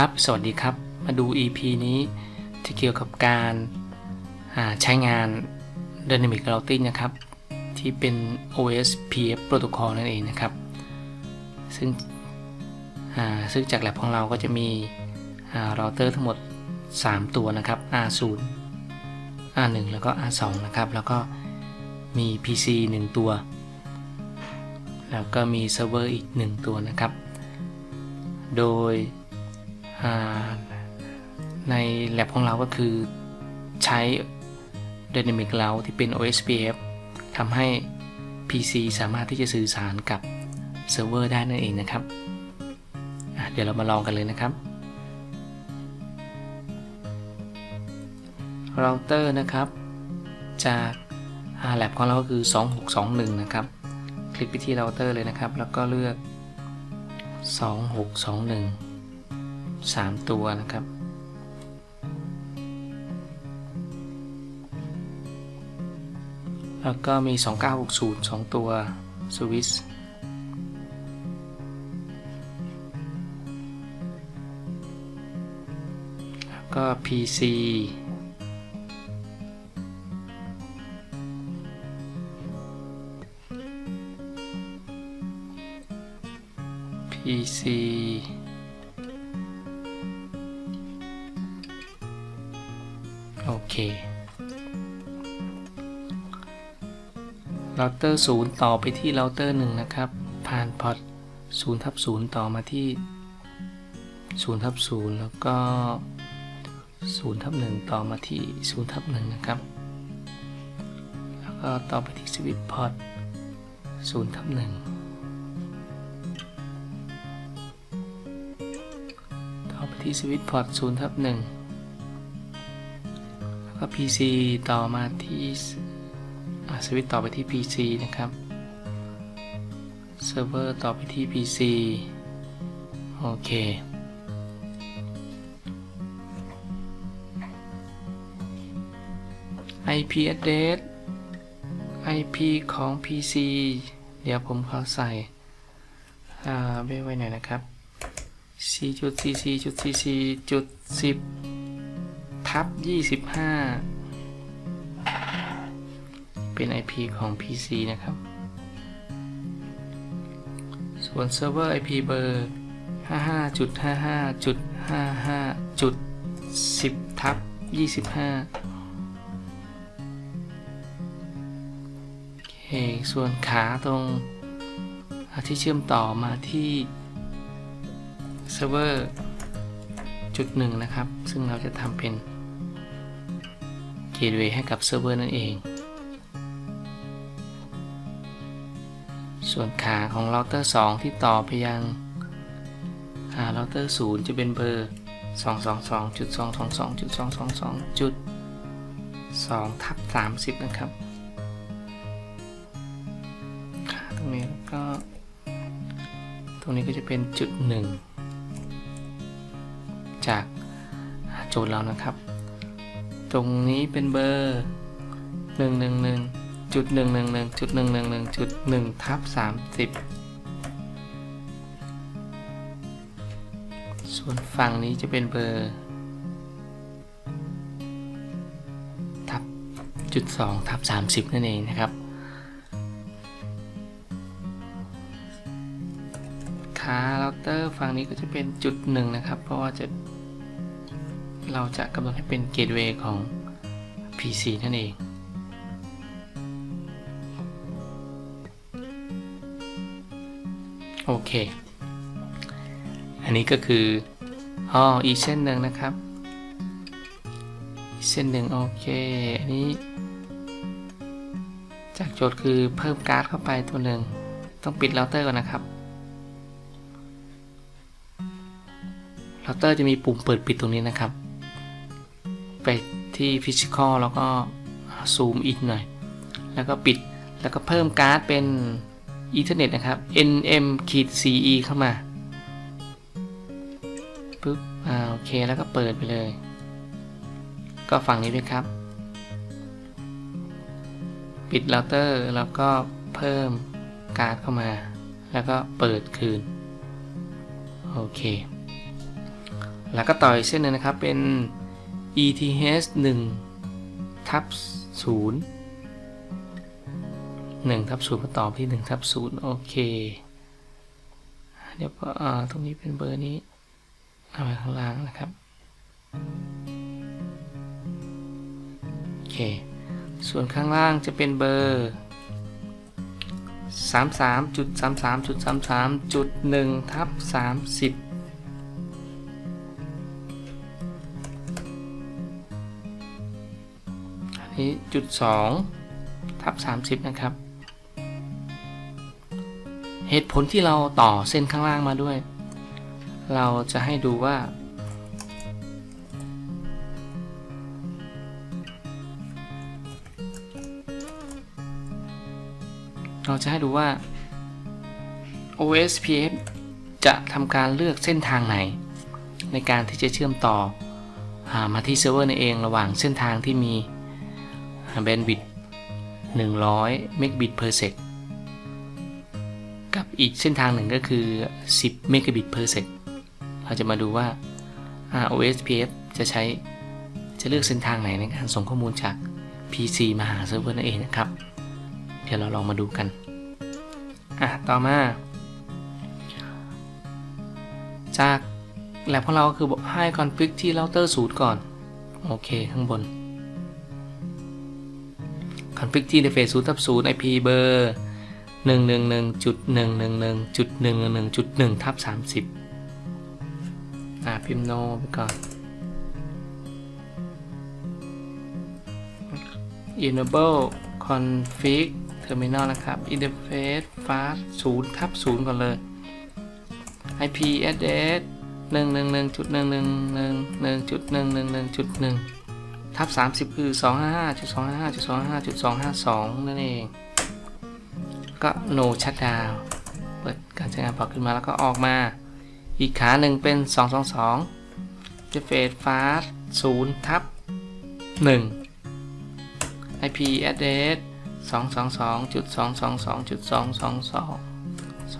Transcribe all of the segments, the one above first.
ครับ สวัสดีครับ มาดู EP นี้ที่เกี่ยวกับการาใช้งาน Dynamic Routing นะครับ ที่เป็น OSPF Protocol นั่นเองนะครับ ซึ่งซึ่งจากแลบของเราก็จะมีเราเตอร์ทั้งหมด 3 ตัวนะครับ R0 R1 แล้วก็ R2 นะครับ แล้วก็มี PC 1 ตัว แล้วก็มีเซิร์ฟเวอร์อีก 1 ตัวนะครับ โดย ใน lab ของเราก็คือใช้ Dynamic Route ที่เป็น OSPF ทำให้ PC สามารถที่จะสื่อสารกับเซิร์ฟเวอร์ได้นั่นเองนะครับ เดี๋ยวเรามาลองกันเลยนะครับเราเตอร์นะครับ จากอา lab ของเราก็คือ 2621 นะครับ คลิกไปที่เราเตอร์เลยนะครับ แล้วก็เลือก 2621 3 ตัวนะครับ แล้วก็มี 2960 2 ตัวสวิสก็ PC PC โอเคเราเตอร์0ต่อไปที่เราเตอร์1นะครับ ผ่านพอร์ต0ทับ0ต่อมาที่0ทับ0แล้วก็0ทับ1ต่อมาที่0ทับ1นะครับ แล้วก็ต่อไปที่สวิตพอร์ต0ทับ1ต่อไปที่สวิตพอร์ต0ทับ1แล้ว ก็ PC ต่อมาที่สวิตต่อไปที่ PC นะครับเซิร์ฟเวอร์ต่อไปที่ PC โอเค IP address IP ของ PC เดี๋ยวผมขอใส่ไว้ไว้หน่อยนะครับ4 ทับ25 เป็น IP ของ PC นะครับ ส่วนเซิร์ฟเวอร์ IP เบอร์ 55.55.55.10ทับ25โอเคส่วนขาตรงที่เชื่อมต่อมาที่เซิร์ฟเวอร์จุดหนึ่งนะครับ ซึ่งเราจะทำเป็น เกตเวย์ให้กับเซิร์ฟเวอร์นั่นเอง ส่วนขาของเราเตอร์ 2 ที่ต่อไปยังเราเตอร์ 0 จะเป็นเบอร์ 222.222.222.2ทับ30 นะครับขาตรงนี้แล้วก็ ตรงนี้ก็จะเป็นจุดหนึ่งจากโจทย์เรานะครับ ตรงนี้เป็นเบอร์ 111จุด111จุด111จุด1ทับ30 ส่วนฝั่งนี้จะเป็นเบอร์ ทับจุด2ทับ30 นั่นเองนะครับ ขาเราเตอร์ฝั่งนี้ก็จะเป็นจุดหนึ่งนะครับ เพราะว่าจะ เราจะกำหนดให้เป็นเกตเวย์ของ PC นั่นเอง โอเค อันนี้ก็คืออ๋ออีกเส้นหนึ่งนะครับ อีกเส้นหนึ่งโอเค อันนี้ จากโจทย์คือเพิ่มการ์ดเข้าไปตัวหนึ่ง ต้องปิดเราเตอร์ก่อนนะครับเราเตอร์จะมีปุ่มเปิดปิดตรงนี้นะครับ ไปที่ Physical แล้วก็ซูมอินหน่อย แล้วก็ปิดแล้วก็เพิ่มการ์ดเป็นอีเทอร์เน็ตนะครับ nm ขีด ce เข้ามาปึ๊บอ่าโอเคแล้วก็เปิดไปเลย ก็ฝั่งนี้ด้วยครับ ปิดเราเตอร์แล้วก็เพิ่มการ์ดเข้ามา แล้วก็เปิดคืน โอเค แล้วก็ต่ออีกเส้นนึงนะครับเป็น ETH 1ทับ0 1ทับ0มาต่อที่1ทับ0โอเค เดี๋ยวตรงนี้เป็นเบอร์นี้เอาไว้ข้างล่างนะครับ โอเค ส่วนข้างล่างจะเป็นเบอร์ 33.33.33.1ทับ30 นี้จุด2ทับ30 นะครับ เหตุผลที่เราต่อเส้นข้างล่างมาด้วย เราจะให้ดูว่า เราจะให้ดูว่า OSPF จะทำการเลือกเส้นทางไหน ในการที่จะเชื่อมต่ออามาที่เซิร์ฟเวอร์นั่นเองระหว่างเส้นทางที่มี แบนด์วิดต์100 เมกะบิต per sec กับอีกเส้นทางหนึ่งก็คือ 10 เมกะบิต per sec เราจะมาดูว่า OSPF จะใช้จะเลือกเส้นทางไหนในการส่งข้อมูลจาก PC มาหาเซิร์ฟเวอร์นั่นเองนะครับ เดี๋ยวเราลองมาดูกัน อะ ต่อมา จากแลบของเราก็คือบอกให้คอนฟิกที่เราเตอร์ศูนย์ก่อน โอเค ข้างบน คอนฟิกที่ในเฟซศูนย์ทับศูนย์ IP เบอร์หนึ่งหนึ่งหนึ่งจุดหนึ่งหนึ่งหนึ่งจุดหนึ่งหนึ่งจุดหนึ่งทับสามสิบอะพิมพ์โนไปก่อน enable config terminal นะครับ interface fast 0ทับ0ก่อนเลย IP address 1 1 1จุด1 1 1 1จุด1 1 1จุด1 ทับ30 คือ 255.255.255.252 นั่นเอง ก็ no shutdown เปิดการใช้งานพอขึ้นมาแล้วก็ออกมา อีกขาหนึ่งเป็น 222 interface fast 0ทับ1 IP address 2 2 2 2 2 2 2 2 2 2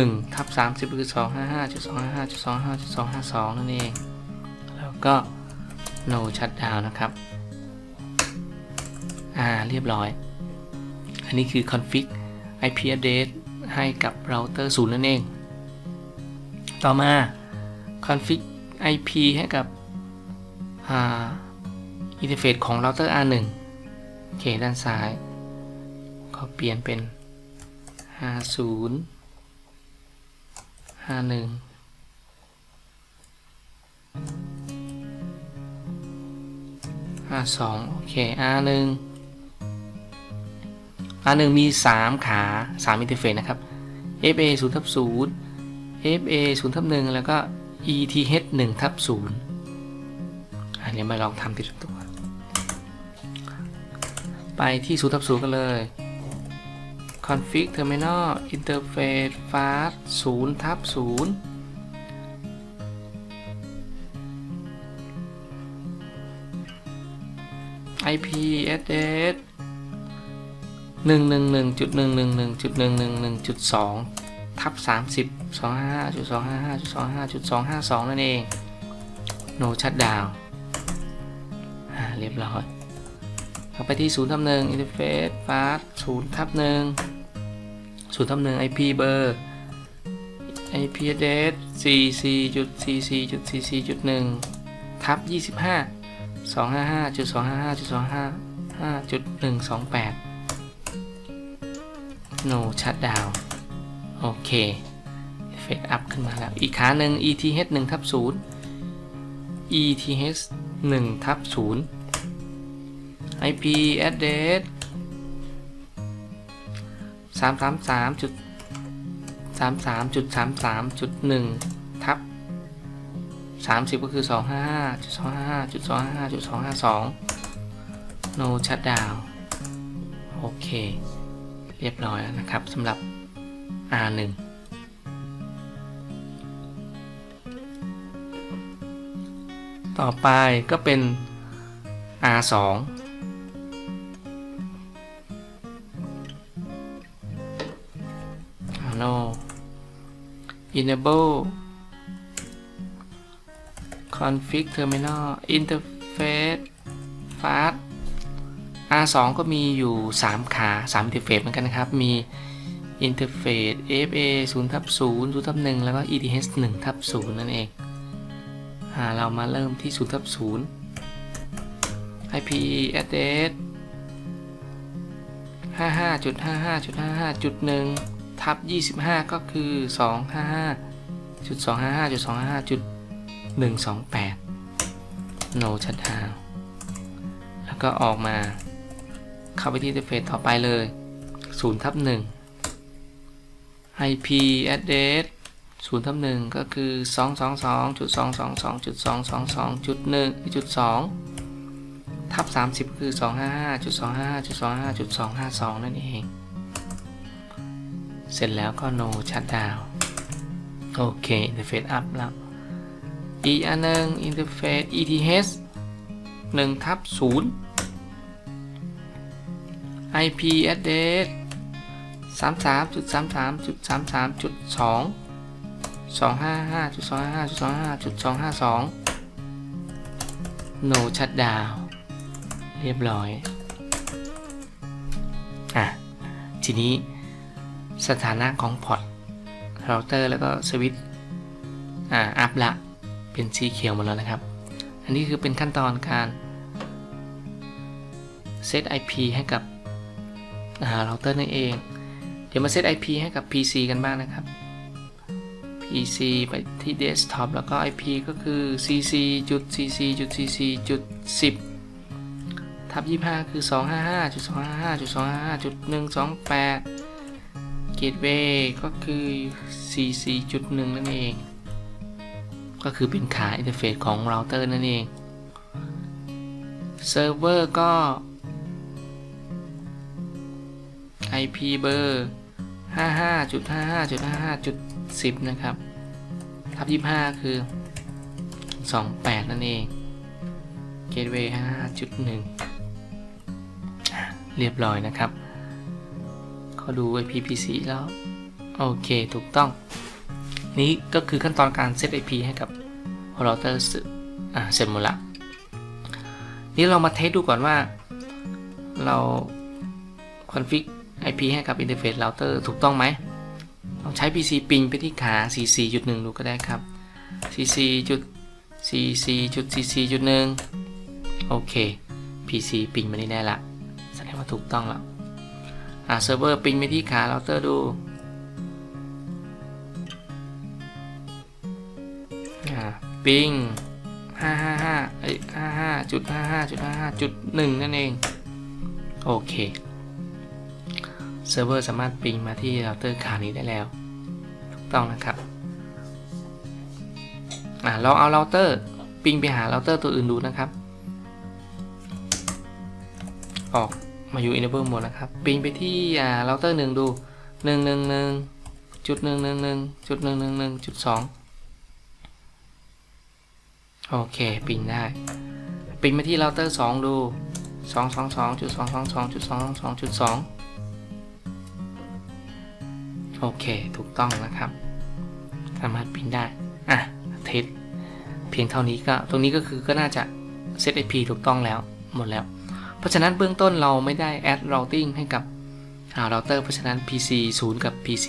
1ทับ30 คือ 255.255.255.252 นั่นเอง แล้วก็ no shutdown นะครับ อ่า เรียบร้อย อันนี้คือ config IP address ให้กับเราเตอร์0นั่นเอง ต่อมา config IP ให้กับอ่าอินเทอร์เฟซของเราเตอร์ R1 โอเค ด้านซ้าย ก็เปลี่ยนเป็น 50 51 52โอเค R1 R1 มี 3 ขา3อินเทอร์เฟซนะครับ FA 0ทับ0 FA 0ทับ1แล้วก็ ETH 1ทับ0อันนี้มาลองทำทีละตัว ไปที่0ทับ0กันเลย config terminal interface fast 0ทับ0 IP address 1 1 1 1 1 1 1 1 1 2ทับ30 255 255 255 252 นั่นเอง no shutdown เรียบร้อยเข้าไปที่0ทับ1 interface fast 0ทับ1 0ทับ1 IP เบอร์ IP address 44.44.44.1ทับ25 255.255.255.128 no shutdown โอเคเฟกอัพขึ้นมาแล้ว อีกขาหนึ่ง ETH 1ทับ0 ETH 1ทับ0 IP address 333.33.33.1 30 ก็คือ 255จุด255จุด255จุด252 no shutdown โอเค เรียบร้อยแล้วนะครับสำหรับ R1 ต่อไปก็เป็น R2 no enable config terminal interface fast R2 ก็มีอยู่ 3 ขา3 interface เหมือนกันนะครับ มี interface FA 0ทับ0 0ทับ1แล้วก็ ETH 1ทับ0นั่นเองอาเรามาเริ่มที่0ทับ0 IP address 55.55.55.1ทับ25 ก็คือ 255.255.255.1 128 no shutdown แล้วก็ออกมา เข้าไปที่อินเทอร์เฟซต่อไปเลย0ทับ1 IP address 0ทับ1ก็คือ 222.222.222.1.2ทับ30ก็คือ 255.255.255.252 นั่นเอง เสร็จแล้วก็ no shutdown โอเคอินเทอร์เฟซอัพแล้ว อีกอันหนึ่งอินเทอร์เฟซ ETH 1ทับ0 IP address 33.33.33.2 255.255.255.252 no shutdown เรียบร้อย อะ ทีนี้สถานะของพอร์ตเราเตอร์แล้วก็สวิตช์อ่า อัพละ เป็นสีเขียวหมดแล้วนะครับ อันนี้คือเป็นขั้นตอนการเซต IP ให้กับเราเตอร์นั่นเอง เดี๋ยวมาเซต IP ให้กับ PC กันบ้างนะครับ PC ไปที่ desktop แล้วก็ IP ก็คือ cc. cc. cc.10 ทับ25 คือ 255.255.255.128 gateway ก็คือ cc.1 นั่นเอง ก็คือเป็นขาอินเทอร์เฟซของเราเตอร์นั่นเองเซิร์ฟเวอร์ก็ IP เบอร์ 55.55.55.10 นะครับทับ25 คือ 28 นั่นเอง Gateway 55.1 เรียบร้อยนะครับเขาดู IPPC แล้ว โอเค ถูกต้อง นี้ก็คือขั้นตอนการเซต IP ให้กับ router อ่าเสร็จหมดละนี่เรามาเทสดูก่อนว่า เราคอนฟิก IP ให้กับ Interface Router ถูกต้องไหมลองใช้ PC ปิงไปที่ขา cc.1 ดูก็ได้ครับ cc. cc. cc. 1โอเค PC ปิงมานี่ได้ละแสดงว่าถูกต้องแล้วอ่าเซิร์ฟเวอร์ปิงไปที่ขา Router ดู ปิง555เอ้ย55จุด55จุด55จุด1นั่นเอง โอเค เซิร์ฟเวอร์สามารถปิงมาที่เราเตอร์ขานี้ได้แล้วถูกต้องนะครับอ่าลองเอาเราเตอร์ปิงไปหาเราเตอร์ตัวอื่นดูนะครับ ออกมาอยู่ enable หมดนะครับ ปิงไปที่อ่าเราเตอร์หนึ่งดูหนึ่งหนึ่งหนึ่งจุดหนึ่งหนึ่งหนึ่งจุดหนึ่งหนึ่งหนึ่งจุดสอง โอเคปิงได้ปิงไปที่เราเตอร์สองดูสองสองสองจุดสองสองสองจุดสองสองสองจุดสองโอเค ถูกต้องนะครับ สามารถพิมพ์ได้ อะ เทสเพียงเท่านี้ก็ ตรงนี้ก็คือก็น่าจะเซต IP ถูกต้องแล้ว หมดแล้ว เพราะฉะนั้นเบื้องต้นเราไม่ได้ add routing ให้กับเราเตอร์เพราะฉะนั้น PC 0 กับ PC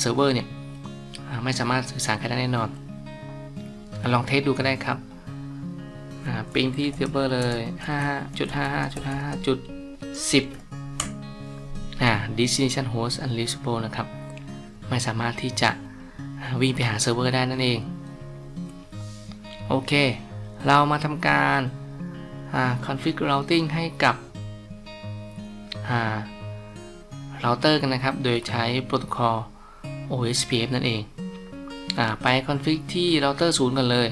เซิร์ฟเวอร์เนี่ย ไม่สามารถสื่อสารกันได้แน่นอน ลองเทสดูก็ได้ครับปิงที่เซิร์ฟเวอร์เลย5.55.55.10อ่า destination host unreachable นะครับ ไม่สามารถที่จะวิ่งไปหาเซิร์ฟเวอร์ได้นั่นเอง โอเค เรามาทำการ config routing ให้กับเราเตอร์กันนะครับ โดยใช้โปรโตคอล OSPF นั่นเอง อไป config ที่เราเตอร์0กันเลย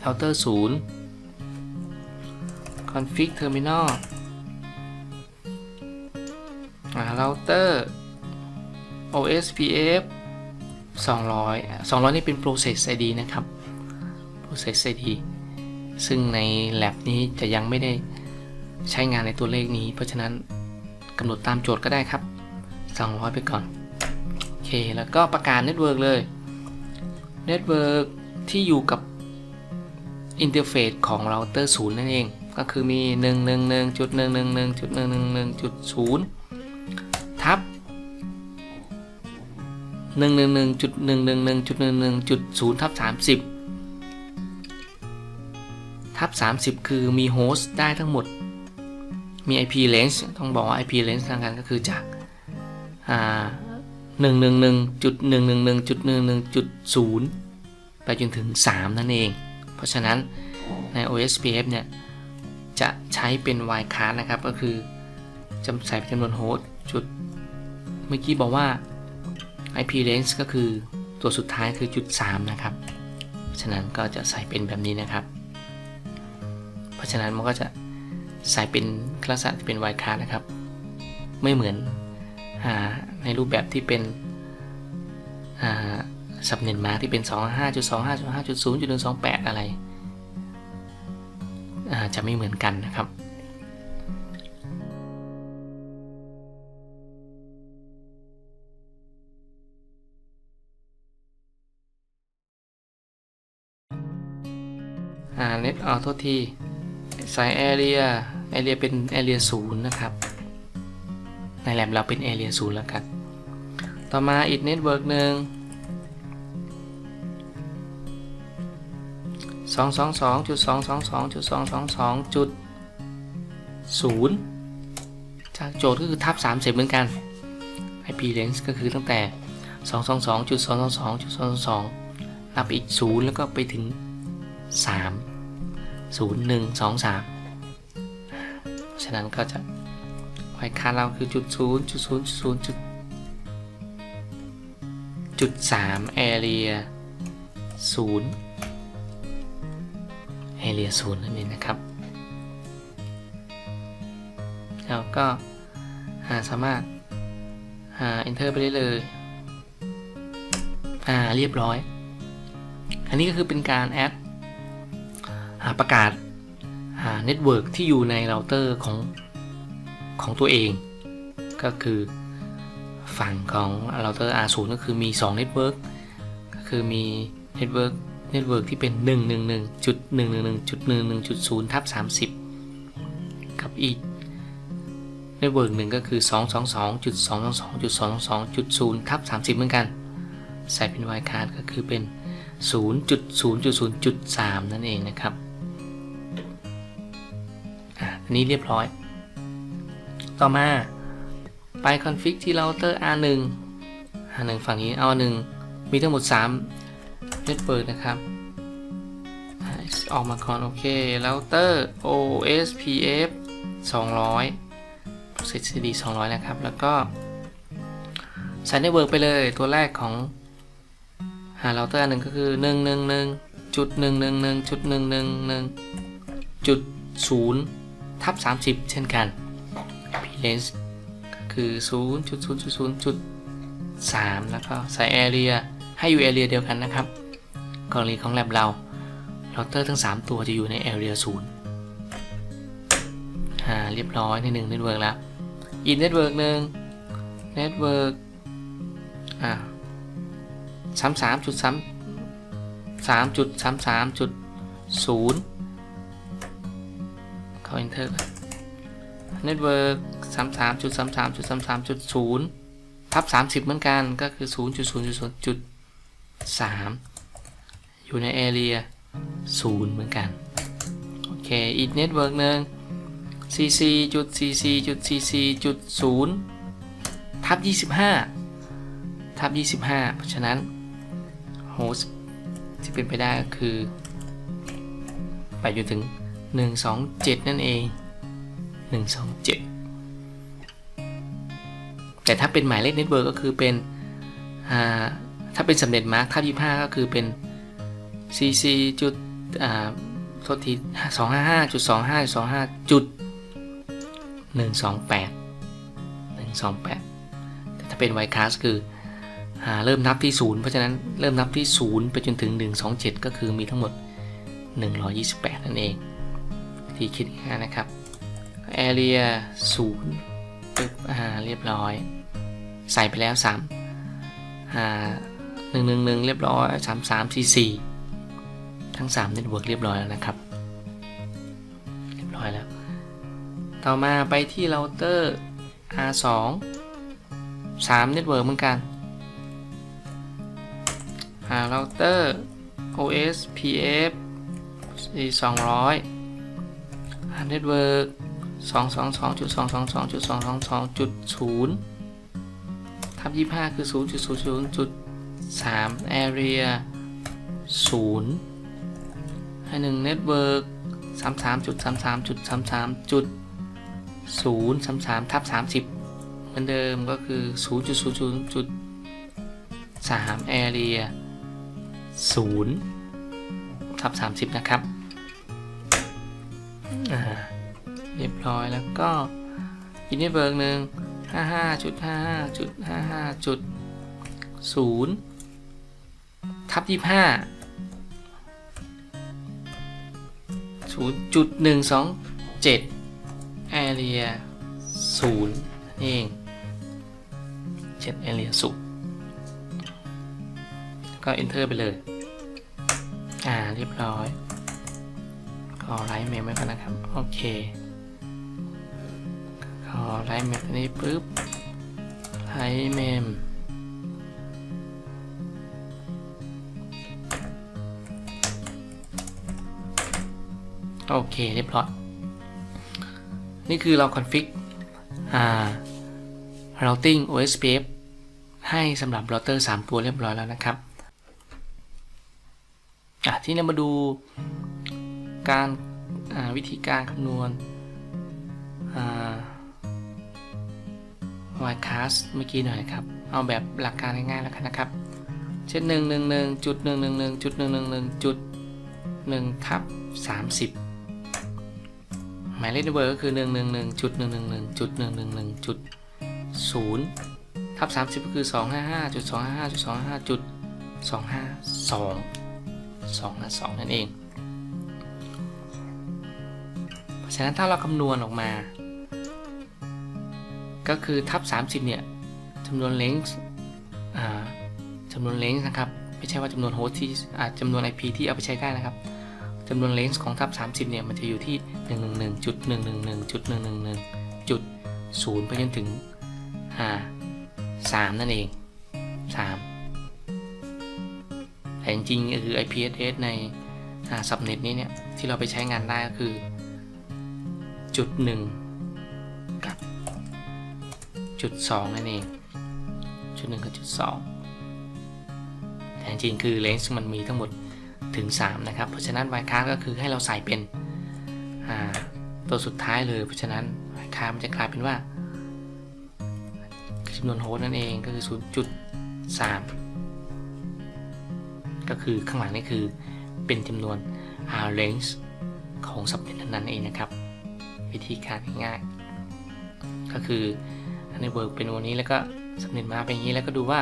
เราเตอร์0 config terminal เราเตอร์ OSPF 200 200 นี่เป็น process ID นะครับ process ID ซึ่งใน lab นี้จะยังไม่ได้ใช้งานในตัวเลขนี้ เพราะฉะนั้นกำหนดตามโจทย์ก็ได้ครับ 200 ไปก่อน เค แล้วก็ประกาศเน็ตเวิร์กเลยเน็ตเวิร์กที่อยู่กับอินเทอร์เฟซของเราเตอร์ศูนย์นั่นเอง ก็คือมี 1 1 1 1 1 1 1 1 1 0ทับ1 1 1 1 1 1 1 1 0ทับ30ทับ30 คือมีโฮสต์ได้ทั้งหมด มี IP range ต้องบอกว่า IP range ทางการก็คือจาก อ่า 111จุด111จุด111.0 ไปจนถึง 3 นั่นเอง เพราะฉะนั้นใน OSPF เนี่ย จะใช้เป็น wildcard นะครับ ก็คือจำใส่จำนวนโฮสต์จุด เมื่อกี้บอกว่า IP range ก็คือตัวสุดท้ายคือจุด 3 นะครับเพราะฉะนั้นก็จะใส่เป็นแบบนี้นะครับ เพราะฉะนั้นมันก็จะใส่เป็นลักษณะเป็น wildcard นะครับ ไม่เหมือนอา ในรูปแบบที่เป็นสับเน็ตมาที่เป็น 25.25.5.0.128 อะไรจะไม่เหมือนกันนะครับอ่าเน็ตเอาโทษทีใส่ area area เป็น area 0นะครับ ในแลบเราเป็น area 0แล้วกัน น็ตเวิร์กหนึ่งสองสองสองจุดสองสองสองจุดสองสองสองจุดศูนย์จากโจทย์ก็คือทับสามเสร็จเหมือนกัน IP range ก็คือตั้งแต่สองสองสองจุดสองสองสองจุดสองสองนับอีกศูนย์แล้วก็ไปถึงสามศูนย์หนึ่งสองสามฉะนั้นก็จะไว้ค่าเราคือจุดศูนย์จุดศูนย์จุดศูนย์จุด จุดสาม area ศูนย์ area ศูนย์นั่นเองนะครับ แล้วก็หาสามารถหา enter ไปได้เลย อ่า เรียบร้อย อันนี้ก็คือเป็นการแอดหาประกาศหาเน็ตเวิร์กที่อยู่ในเราเตอร์ของของตัวเอง ก็คือ ฝั่งของเราเตอร์ R0 ก็คือมี2เน็ตเวิร์กก็คือมีเน็ตเวิร์กเน็ตเวิร์กที่เป็น 111.111.11.0ทับ30 กับอีกเน็ตเวิร์กหนึ่งก็คือ222.222.222.0ทับ30 เหมือนกัน ใส่เป็น y card ก็คือเป็น 0.0.0.3 นั่นเองนะครับอันนี้เรียบร้อย ต่อมา ไปคอนฟิกที่เราเตอร์ R1 R1 ฝั่งนี้เอา1มีทั้งหมด3เน็ตเวิร์กนะครับ ออกมาก่อนโอเคเราเตอร์ OSPF 200 Process CD 200 นะครับ แล้วก็ใส่เน็ตเวิร์กไปเลยตัวแรกของหาเราเตอร์หนึ่งก็คือ1 1 1จุด1 1 1จุด1 1 1จุด0ทับ30 เช่นกัน p l e n s ก็ คือ 0.00.3 แล้วก็ใส่ area ให้อยู่ area เดียวกันนะครับกรณีของ lab เราเราเตอร์ทั้ง 3 ตัวจะอยู่ใน area 0อ่าเรียบร้อยใน1 network แล้วอีก network หนึ่ง network อ่าสามสามจุดสามสามจุดสามสามจุดศูนย์เข้า enter ก่อน network สามสามจุดสามสามจุดสามสามจุดศูนย์ทับสามสิบเหมือนกันก็คือศูนย์จุดศูนย์จุดศูนย์จุดสามอยู่ใน area ศูนย์เหมือนกัน โอเค อีก network หนึ่ง cc จุด cc จุด cc จุดศูนย์ทับยี่สิบห้าทับยี่สิบห้าเพราะฉะนั้นโฮสต์ที่เป็นไปได้ก็คือไปจนถึง 127 นั่นเอง 127 แต่ถ้าเป็นหมายเลขเน็ตเวิร์กก็คือเป็นถ้าเป็นสำเร็จมาร์กทับ25ก็คือเป็น cc จุดโทษที255จุด25 25จุด128 128แต่ถ้าเป็นไวคาสคือเริ่มนับที่0เพราะฉะนั้นเริ่มนับที่0ไปจนถึง127ก็คือมีทั้งหมด128นั่นเองที่คิดง่ายนะครับ area 0ปึ๊บเรียบร้อย ใส่ไปแล้ว3 111 เรียบร้อย 3344 ทั้ง3 Network เรียบร้อยแล้วนะครับ เรียบร้อยแล้ว ต่อมาไปที่เราเตอร์ R2 3 Network เหมือนกันหาเราเตอร์ OSPF 200หา Network 222.222.222.0 ทับ25 คือ 0.00.3 area 0 ให้1 network 33.33.33.033ทับ30 เหมือนเดิมก็คือ 0.00.3 area 0ทับ30 นะครับเรียบร้อยแล้วก็อีกเน็ตเวิร์กหนึ่ง ห้าห้าจุดห้าห้าจุดห้าห้าจุดศูนย์ทับยี่ห้าศูนย์จุดหนึ่งสองเจ็ดแอเรียศูนย์เองเจ็ดแอเรียศูนย์ก็ enter ไปเลย อ่า เรียบร้อยก็ไลฟ์เมมไว้ก่อนนะครับ โอเค ก็ไลฟ์เมมอันนี้ปุ๊บไลฟ์เมมโอเคเรียบร้อย นี่คือเราคอนฟิกอ่า routing OSPF ให้สำหรับเราเตอร์ 3 ตัวเรียบร้อยแล้วนะครับอะที่นี้มาดูการาวิธีการคำนวณ ycast เมื่อกี้หน่อยครับ เอาแบบหลักการง่ายๆแล้วกันนะครับ เช่น 1 1 1จุด1 1 1จุด1 1 1จุด1ทับ30 หมายเลขในเบอร์ก็คือ 1 1 1จุด1 1 1จุด1 1 1จุด0ทับ30 ก็คือ 255จุด255จุด255จุด252 252 นั่นเอง เพราะฉะนั้นถ้าเราคำนวณออกมา ก็คือทับ 30 เนี่ยจำนวนเลนส์จำนวนเลนส์นะครับ ไม่ใช่ว่าจำนวนโฮสต์ที่จำนวน IP ที่เอาไปใช้ได้นะครับจำนวนเลนส์ของทับ 30 เนี่ย มันจะอยู่ที่ 111.111.111จุด0ไปจนถึง 3 นั่นเอง 3 แต่จริงๆก็คือ IP address ในซับเน็ตนี้เนี่ย ที่เราไปใช้งานได้ก็คือ จุด 1 จุด2นั่นเองจุด1กับจุด2แต่จริงคือเลนส์มันมีทั้งหมดถึง 3 นะครับ เพราะฉะนั้น y c a s t ก็คือให้เราใส่เป็นตัวสุดท้ายเลย เพราะฉะนั้น y c a s t มันจะกลายเป็นว่าจำนวนโฮสต์นั่นเองก็คือ 0.3 ก็คือข้างหลังนี่คือเป็นจำนวน range ของสับเน็ตนั้นเองนะครับ วิธีการง่ายๆก็คือ ในเวิร์กเป็นวันนี้แล้วก็สับเน็ตมาเป็นอย่างนี้แล้วก็ดูว่า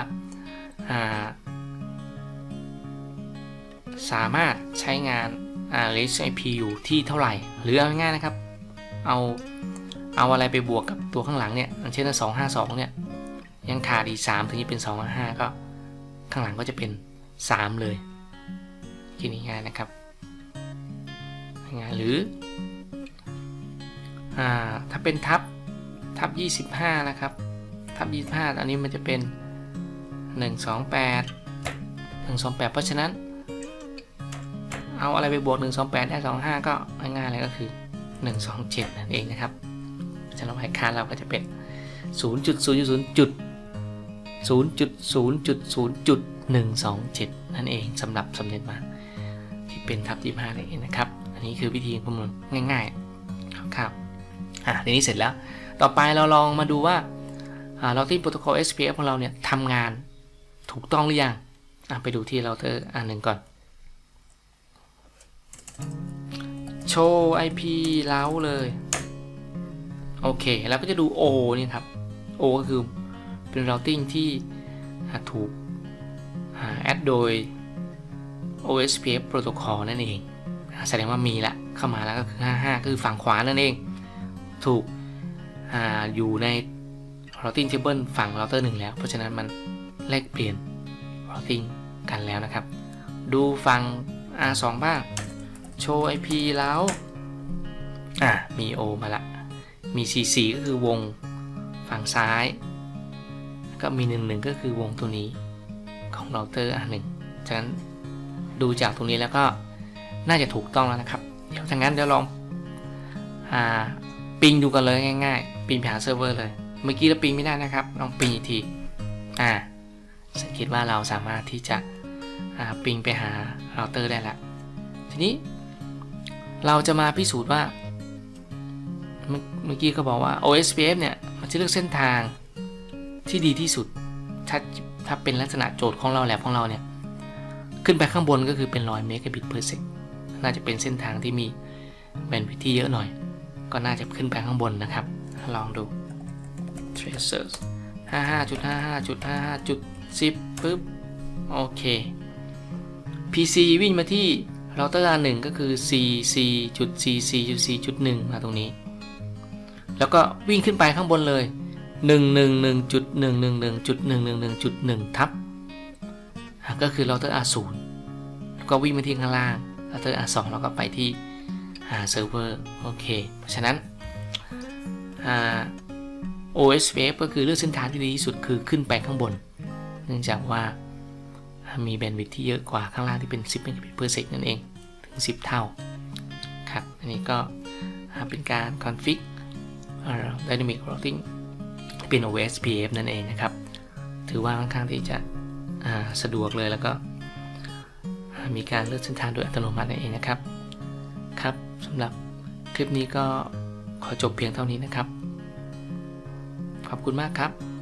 สามารถใช้งาน range IP อยู่ที่เท่าไหร่ หรือเอาง่ายๆนะครับ เอาเอาอะไรไปบวกกับตัวข้างหลังเนี่ยอย่างเช่น252เนี่ยยังขาดอีก3ถึงจะเป็น255ก็ข้างหลังก็จะเป็น3เลยคิดง่ายๆนะครับง่ายหรืออ่าถ้าเป็นทับ ทับ25นะครับ ทับ25 อันนี้มันจะเป็น 128 128 เพราะฉะนั้น เอาอะไรไปบวก 128 ได้ 25 ก็ง่ายๆเลยก็คือ 127 นั่นเองนะครับฉะนั้นไฮคาเราก็จะเป็น 0.00จุด0.0.0.127 นั่นเองสำหรับสำเร็จมา ที่เป็นทับ25นั่นเองนะครับ อันนี้คือวิธีคำนวณง่ายๆครับอ่าทีนี้เสร็จแล้ว ต่อไปเราลองมาดูว่าเราที่โปรโตคอล SPF ของเราเนี่ยทำงานถูกต้องหรือยังไปดูที่เราเตอร์อันหนึ่งก่อน โชว์ IP เล้าเลย โอเค แล้วก็จะดู O เนี่ยครับ O ก็คือเป็น routing ที่ถูกแอดโดย OSPF protocol นั่นเอง แสดงว่ามีละเข้ามาแล้วก็คือ 55ก็คือฝั่งขวานั่นเอง ถูก ออยู่ใน routing table ฝั่ง router 1 แล้ว เพราะฉะนั้นมันแลกเปลี่ยน routing กันแล้วนะครับ ดูฝั่ง R2 บ้าง โชว์ IP แล้ว อะ มี O มาละ มี CC ก็คือวงฝั่งซ้าย ก็มี 11 ก็คือวงตัวนี้ของเราเตอร์ R1 ฉะนั้นดูจากตรงนี้แล้วก็น่าจะถูกต้องแล้วนะครับ เดี๋ยวถ้างั้นเดี๋ยวลองอปิงดูกันเลยง่าย ๆ ปิงไปหาเซิร์ฟเวอร์เลย เมื่อกี้เราปิงไม่ได้นะครับลองปิงอีกทีอ่าสังเกตว่าเราสามารถที่จะปิงไปหาเราเตอร์ได้ล้วทีนี้ เราจะมาพิสูจน์ว่า เมื่อกี้เขาบอกว่า OSPF เนี่ย มันจะเลือกเส้นทางที่ดีที่สุด ถ้าถ้าเป็นลักษณะโจทย์ของเราแลบของเราเนี่ย ขึ้นไปข้างบนก็คือเป็น100เมกะบิต per sec น่าจะเป็นเส้นทางที่มีแบนด์วิดที่เยอะหน่อย ก็น่าจะขึ้นไปข้างบนนะครับ ลองดู tracers 55.55.55.10ปึ๊บ โอเค PC วิ่งมาที่เราเตอร์ R1 ก็คือ cc.cc.c.1 มาตรงนี้ แล้วก็วิ่งขึ้นไปข้างบนเลย 111.111.111.1ทับก็คือเราเตอร์ R0 แล้วก็วิ่งมาที่ข้างล่างเราเตอร์ R2 แล้วก็ไปที่หาเซิร์ฟเวอร์ โอเค เพราะฉะนั้น อ่า OSPF ก็คือเลือกเส้นทางที่ดีที่สุดคือขึ้นไปข้างบน เนื่องจากว่ามีแบนด์วิดท์ที่เยอะกว่าข้างล่างที่เป็น 10 Mbps per sec นั่นเอง ถึง 10 เท่า ครับ อันนี้ก็เป็นการคอนฟิก Dynamic Routing เป็น OSPF นั่นเองนะครับ ถือว่าค่อนข้างที่จะสะดวกเลยแล้วก็ มีการเลือกเส้นทางโดยอัตโนมัตินั่นเองนะครับ ครับสำหรับคลิปนี้ก็ขอจบเพียงเท่านี้นะครับ ขอบคุณมากครับ